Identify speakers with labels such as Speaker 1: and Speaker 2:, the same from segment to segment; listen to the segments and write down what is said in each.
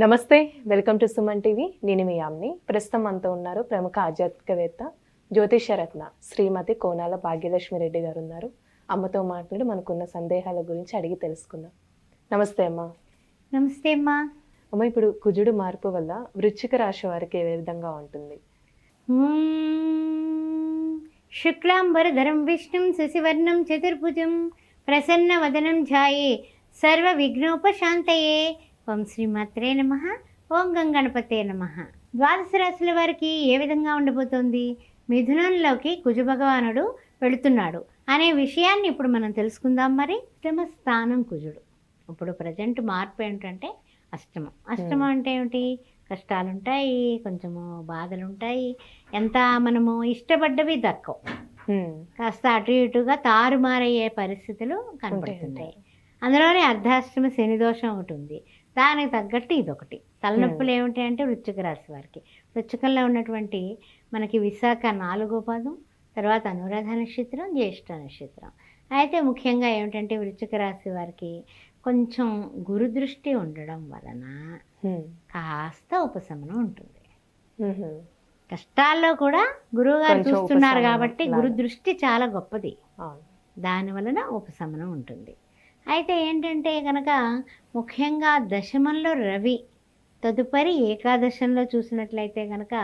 Speaker 1: నమస్తే welcome to Suman TV. నేను మీ యామ్ని. ప్రస్తుతం మనతో ఉన్నారు ప్రముఖ ఆధ్యాత్మికవేత్త జ్యోతిషరత్న శ్రీమతి కోనాల భాగ్యలక్ష్మి రెడ్డి గారు ఉన్నారు. అమ్మతో మాట్లాడి మనకున్న సందేహాల గురించి అడిగి తెలుసుకుందాం. నమస్తే అమ్మ.
Speaker 2: నమస్తే అమ్మా.
Speaker 1: అమ్మ ఇప్పుడు కుజుడు మార్పు వల్ల వృశ్చిక రాశి వారికి ఏ విధంగా ఉంటుంది.
Speaker 2: శుక్లాంబరధరం విష్ణుం శశివర్ణం చతుర్భుజం ప్రసన్నవదనం ఝాయే సర్వ విఘ్నోపశాంతయే ఓం శ్రీమాత్రే నమ. ఓం గంగణపతే నమ. ద్వాదశ రాశుల వారికి ఏ విధంగా ఉండబోతోంది? మిథునంలోకి కుజ భగవానుడు వెళుతున్నాడు అనే విషయాన్ని ఇప్పుడు మనం తెలుసుకుందాం మరి. అష్టమ స్థానం కుజుడు. ఇప్పుడు ప్రజెంట్ మార్పు ఏంటంటే అష్టమం. అష్టమం అంటే ఏమిటి? కష్టాలు ఉంటాయి కొంచెము బాధలు ఉంటాయి ఎంత మనము ఇష్టపడ్డవి దక్కవు.
Speaker 1: హ్మ్.
Speaker 2: కాస్త అటు ఇటుగా తారుమారయ్యే పరిస్థితులు కనబడుతున్నాయి అందులోనే అర్ధాష్టమ శని దోషం ఒకటి ఉంది. దానికి తగ్గట్టు ఇదొకటి. తలనొప్పులు ఏమిటి అంటే వృశ్చిక రాశి వారికి. వృశ్చికంలో ఉన్నటువంటి మనకి విశాఖ నాలుగో పాదం తర్వాత అనురాధ నక్షత్రం జ్యేష్ఠ నక్షత్రం. అయితే ముఖ్యంగా ఏమిటంటే వృశ్చిక రాశి వారికి కొంచెం గురుదృష్టి ఉండడం వలన. కాస్త ఉపశమనం ఉంటుంది. కష్టాల్లో కూడా గురువుగారు చూస్తున్నారు కాబట్టి. గురు దృష్టి చాలా గొప్పది. దాని వలన ఉపశమనం ఉంటుంది. అయితే ఏంటంటే కనుక ముఖ్యంగా దశమంలో రవి తదుపరి ఏకాదశంలో చూసినట్లయితే కనుక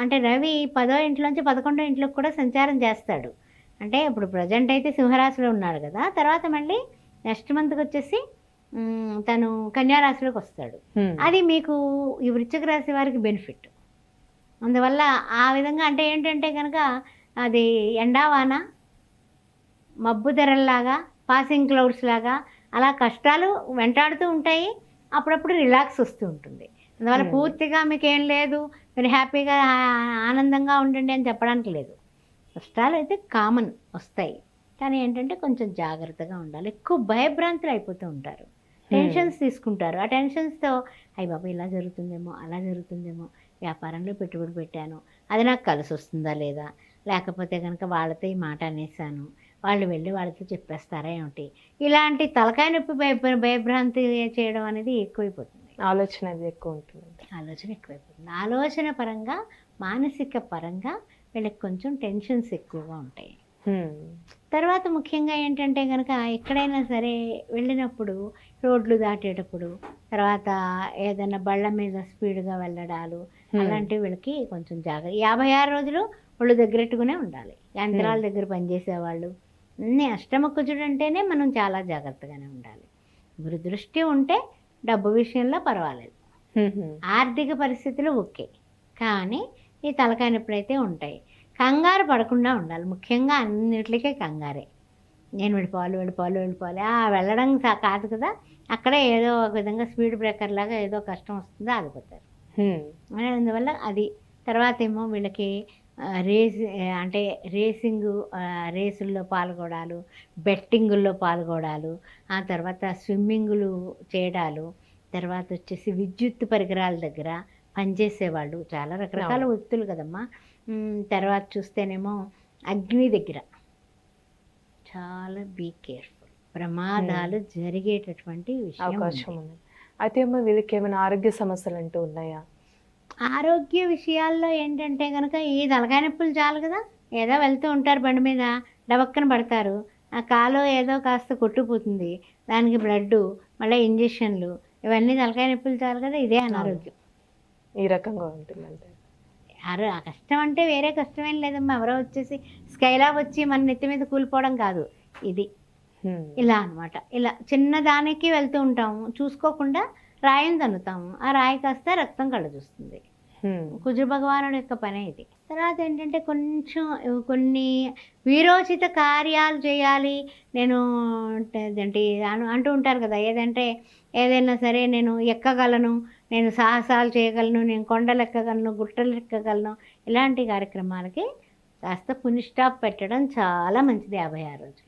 Speaker 2: అంటే రవి పదో ఇంట్లోంచి పదకొండో ఇంట్లోకి కూడా సంచారం చేస్తాడు. అంటే ఇప్పుడు ప్రజెంట్ అయితే సింహరాశిలో ఉన్నాడు కదా తర్వాత మళ్ళీ నెక్స్ట్ మంత్కి వచ్చేసి తను కన్యారాశిలోకి వస్తాడు. అది మీకు ఈ వృశ్చిక రాశి వారికి బెనిఫిట్. అందువల్ల ఆ విధంగా అంటే ఏంటంటే కనుక అది ఎండావాన మబ్బు ధరల్లాగా పాసింగ్ క్లౌడ్స్ లాగా అలా కష్టాలు వెంటాడుతూ ఉంటాయి. అప్పుడప్పుడు రిలాక్స్ వస్తూ ఉంటుంది. అందువల్ల. పూర్తిగా మీకు ఏం లేదు. మీరు హ్యాపీగా ఆనందంగా ఉండండి అని చెప్పడానికి లేదు. కష్టాలు అయితే కామన్ వస్తాయి. కానీ ఏంటంటే కొంచెం జాగ్రత్తగా ఉండాలి. ఎక్కువ భయభ్రాంతులు అయిపోతూ ఉంటారు. టెన్షన్స్ తీసుకుంటారు. ఆ టెన్షన్స్తో అయ్యి బాబా ఇలా జరుగుతుందేమో అలా జరుగుతుందేమో వ్యాపారంలో పెట్టుబడి పెట్టాను అది నాకు కలిసి వస్తుందా లేదా? లేకపోతే కనుక వాళ్ళతో ఈ మాట అనేసాను వాళ్ళు వెళ్ళి వాళ్ళతో చెప్పేస్తారా ఏమిటి? ఇలాంటి తలకాయ నొప్పి భయ భయభ్రాంతి చేయడం అనేది ఎక్కువైపోతుంది.
Speaker 1: ఆలోచన అది ఎక్కువ ఉంటుంది
Speaker 2: ఆలోచన ఎక్కువైపోతుంది. ఆలోచన పరంగా మానసిక పరంగా వీళ్ళకి కొంచెం టెన్షన్స్ ఎక్కువగా ఉంటాయి. తర్వాత ముఖ్యంగా ఏంటంటే కనుక ఎక్కడైనా సరే వెళ్ళినప్పుడు రోడ్లు దాటేటప్పుడు తర్వాత ఏదైనా బళ్ళ మీద స్పీడ్గా వెళ్ళడాలు. అలాంటివి వీళ్ళకి కొంచెం జాగ్రత్త యాభై ఆరు రోజులు వాళ్ళు దగ్గరట్టుగానే ఉండాలి. యంత్రాల దగ్గర పనిచేసేవాళ్ళు అన్ని అష్టమ కుజుడు అంటేనే మనం చాలా జాగ్రత్తగానే ఉండాలి. దృష్టి ఉంటే డబ్బు విషయంలో పర్వాలేదు. ఆర్థిక పరిస్థితులు ఓకే. కానీ ఈ తలకాయ నొప్పులు అయితే ఉంటాయి. కంగారు పడకుండా ఉండాలి. ముఖ్యంగా అన్నిటికీ కంగారే. నేను వెళ్ళిపోవాలి వెళ్ళిపోవాలి వెళ్ళిపోవాలి. ఆ వెళ్ళడం కాదు కదా. అక్కడే ఏదో ఒక విధంగా స్పీడ్ బ్రేకర్ లాగా ఏదో కష్టం వస్తుందో ఆగిపోతారు. అందువల్ల అది. తర్వాత ఏమో వీళ్ళకి రేస్ అంటే రేసింగ్ రేసుల్లో పాల్గొడాలు బెట్టింగుల్లో పాల్గొడాలు ఆ తర్వాత స్విమ్మింగులు చేయడాలు తర్వాత వచ్చేసి విద్యుత్ పరికరాల దగ్గర పనిచేసేవాళ్ళు చాలా రకరకాల. వృత్తులు కదమ్మా. తర్వాత చూస్తేనేమో అగ్ని దగ్గర. చాలా బీ కేర్ఫుల్ ప్రమాదాలు జరిగేటటువంటి విషయం
Speaker 1: అవకాశం
Speaker 2: ఉంది.
Speaker 1: ఉంది. అయితే అమ్మ వీళ్ళకి ఏమైనా ఆరోగ్య సమస్యలు అంటూ ఉన్నాయా?
Speaker 2: ఆరోగ్య విషయాల్లో ఏంటంటే కనుక ఈ తలకాయ నొప్పులు చాలు కదా. ఏదో వెళ్తూ ఉంటారు బండి మీద డబక్కన పడతారు. ఆ కాలు ఏదో కాస్త కొట్టుకుపోతుంది. దానికి బ్లడ్ మళ్ళీ ఇంజెక్షన్లు ఇవన్నీ తలకాయ నొప్పులు చాలు కదా ఇదే అనారోగ్యం.
Speaker 1: ఈ రకంగా ఉంటుందంటే.
Speaker 2: ఆ కష్టం అంటే వేరే కష్టమేం లేదమ్మా. ఎవరో వచ్చేసి స్కైలాబ్ వచ్చి మన నెత్తి మీద కూలిపోవడం కాదు. ఇది. ఇలా అన్నమాట. ఇలా చిన్న దానికి వెళ్తూ ఉంటాము. చూసుకోకుండా రాయిని తన్నుతాము ఆ రాయి కాస్త రక్తం కళ్ళ చూస్తుంది
Speaker 1: హ్మ్.
Speaker 2: కుజ భగవానుడి యొక్క పనే ఇది. తర్వాత ఏంటంటే కొంచెం కొన్ని వీరోచిత కార్యాలు చేయాలి. నేను ఏంటి అను- అంటూ ఉంటారు కదా ఏదంటే ఏదైనా సరే నేను ఎక్కగలను నేను సాహసాలు చేయగలను నేను కొండలు ఎక్కగలను గుట్టలు ఎక్కగలను ఇలాంటి కార్యక్రమాలకి కాస్త పుని స్టాప్ పెట్టడం చాలా మంచిది యాభై ఆరు రోజులు.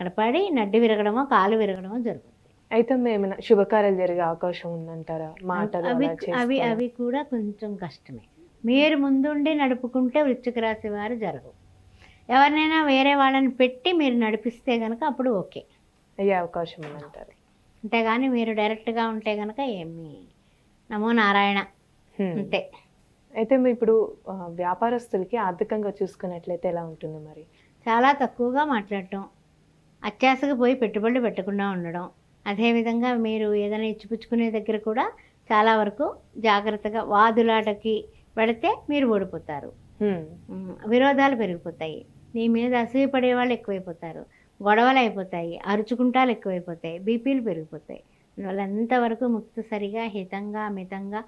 Speaker 2: అక్కడ పడి నడ్డి విరగడమో కాలు విరగడమో జరుగుతుంది.
Speaker 1: అయితే ఏమైనా శుభకార్యాలు జరిగే అవకాశం ఉందంటారా? మాటలు
Speaker 2: అవి
Speaker 1: అలా
Speaker 2: అవి? అవి కూడా కొంచెం కష్టమే. మీరు ముందుండి నడుపుకుంటే వృశ్చిక రాశి వారు జరగవు. ఎవరినైనా వేరే వాళ్ళని పెట్టి మీరు నడిపిస్తే కనుక అప్పుడు ఓకే.
Speaker 1: అయ్యే అవకాశం ఉందంటారు.
Speaker 2: అంతేగాని మీరు డైరెక్ట్గా ఉంటే కనుక ఏమీ. నమో నారాయణ.
Speaker 1: హ్మ్.
Speaker 2: అంతే.
Speaker 1: అయితే మీ ఇప్పుడు ఆ, వ్యాపారస్తులకి ఆర్థికంగా చూసుకున్నట్లయితే ఎలా ఉంటుంది మరి?
Speaker 2: చాలా తక్కువగా మాట్లాడటం. అత్యాశకు పోయి పెట్టుబడులు పెట్టకుండా ఉండడం. అదేవిధంగా మీరు ఏదైనా ఇచ్చిపుచ్చుకునే దగ్గర కూడా చాలా వరకు జాగ్రత్తగా వాదులాటకి పెడితే మీరు ఓడిపోతారు. విరోధాలు పెరిగిపోతాయి. నీ మీద అసూయపడే వాళ్ళు ఎక్కువైపోతారు. గొడవలు అయిపోతాయి. అరుచుకుంటాలు ఎక్కువైపోతాయి. బీపీలు పెరిగిపోతాయి. అందువల్ల ఎంతవరకు ముక్తసరిగా హితంగా మితంగా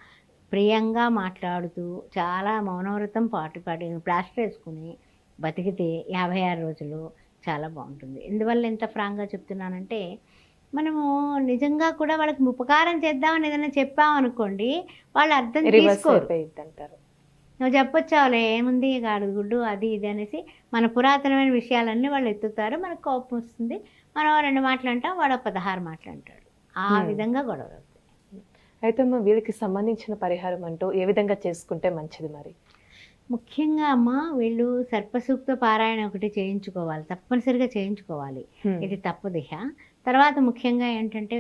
Speaker 2: ప్రియంగా మాట్లాడుతూ చాలా మౌనవ్రతం పాటు పాడి ప్లాస్టర్ వేసుకుని బతికితే యాభై ఆరు రోజులు చాలా బాగుంటుంది. ఎందువల్ల ఎంత ఫ్రాంక్గా చెప్తున్నానంటే మనము నిజంగా కూడా వాళ్ళకి ఉపకారం చేద్దామని ఏదైనా చెప్పామనుకోండి వాళ్ళు అర్థం
Speaker 1: అంటారు
Speaker 2: నువ్వు చెప్పొచ్చావులే ఏముంది గాడిద గుడ్డు అది ఇది అనేసి మన పురాతనమైన విషయాలన్నీ వాళ్ళు ఎత్తుతారు మనకు కోపం వస్తుంది. మనం రెండు మాటలు అంటాం వాడు పదహారు మాటలు అంటాడు. ఆ. విధంగా గొడవలు.
Speaker 1: అయితే అమ్మ వీళ్ళకి సంబంధించిన పరిహారం అంటూ ఏ విధంగా చేసుకుంటే మంచిది మరి?
Speaker 2: ముఖ్యంగా అమ్మ వీళ్ళు సర్పసూక్త పారాయణ ఒకటి చేయించుకోవాలి తప్పనిసరిగా చేయించుకోవాలి. ఇది తప్పుదిహ తర్వాత ముఖ్యంగా ఏంటంటే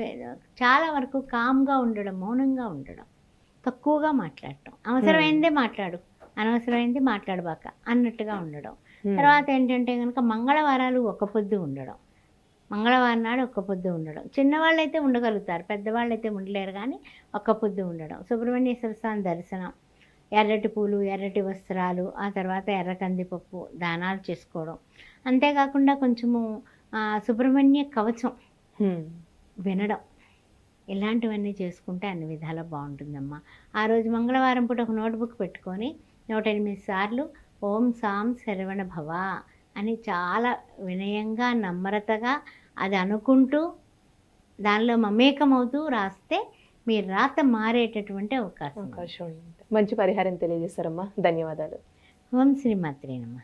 Speaker 2: చాలా వరకు కామ్గా ఉండడం మౌనంగా ఉండడం తక్కువగా మాట్లాడటం. అవసరమైందే మాట్లాడు అనవసరమైంది మాట్లాడబాక అన్నట్టుగా ఉండడం. తర్వాత ఏంటంటే కనుక మంగళవారాలు ఒక పొద్దు ఉండడం. మంగళవారం నాడు ఒక్క పొద్దు ఉండడం. చిన్నవాళ్ళు అయితే ఉండగలుగుతారు పెద్దవాళ్ళు అయితే ఉండలేరు కానీ ఒక్క పొద్దు ఉండడం. సుబ్రహ్మణ్యేశ్వర స్వామి దర్శనం ఎర్రటి పూలు ఎర్రటి వస్త్రాలు ఆ తర్వాత ఎర్ర కందిపప్పు దానాలు చేసుకోవడం. అంతేకాకుండా కొంచెము సుబ్రహ్మణ్య కవచం. వినడం. ఇలాంటివన్నీ చేసుకుంటే అన్ని విధాలా బాగుంటుందమ్మా. ఆ రోజు మంగళవారం పూట ఒక నోట్బుక్ పెట్టుకొని నూట ఎనిమిది సార్లు ఓం సాం శరవణ భవ అని చాలా వినయంగా నమ్రతగా అది అనుకుంటూ దానిలో మమేకమవుతూ రాస్తే మీ రాత మారేటటువంటి అవకాశం
Speaker 1: మంచి పరిహారం తెలియజేశారమ్మా. ధన్యవాదాలు.
Speaker 2: ఓం శ్రీమాత్రే నమః.